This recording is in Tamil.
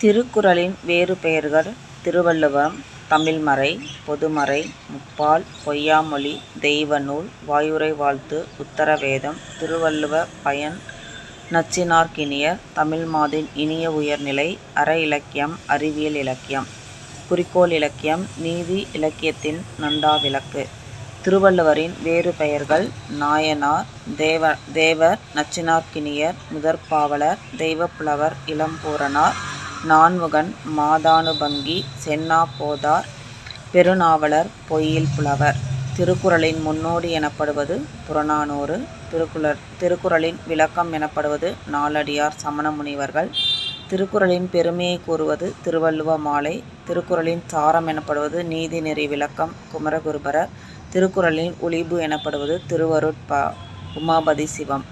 திருக்குறளின் வேறு பெயர்கள் திருவள்ளுவம் தமிழ்மறை பொதுமறை முப்பால் பொய்யாமொழி தெய்வநூல் வாயுரை வாழ்த்து உத்தரவேதம் திருவள்ளுவ பயன் நச்சினார்க்கினியர் தமிழ்மாதின் இனிய உயர்நிலை அற இலக்கியம் அறிவியல் இலக்கியம் குறிக்கோள் இலக்கியம் நீதி இலக்கியத்தின் நண்டா விளக்கு. திருவள்ளுவரின் வேறு பெயர்கள் நாயனார் தேவ தேவர் நச்சினார்க்கினியர் முதற்பாவலர் தெய்வப்புலவர் இளம்பூரணார் நான்முகன் மாதானுபங்கி சென்னா போதார் பெருநாவலர் பொய்யில் புலவர். திருக்குறளின் முன்னோடி எனப்படுவது புறநானூறு. திருக்குறள் திருக்குறளின் விளக்கம் எனப்படுவது நாலடியார் சமண முனிவர்கள். திருக்குறளின் பெருமையை கூறுவது திருவள்ளுவ மாலை. திருக்குறளின் சாரம் எனப்படுவது நீதிநெறி விளக்கம் குமரகுருபரர். திருக்குறளின் ஒளிபு எனப்படுவது திருவருட்பா ப. உமாபதி சிவம்.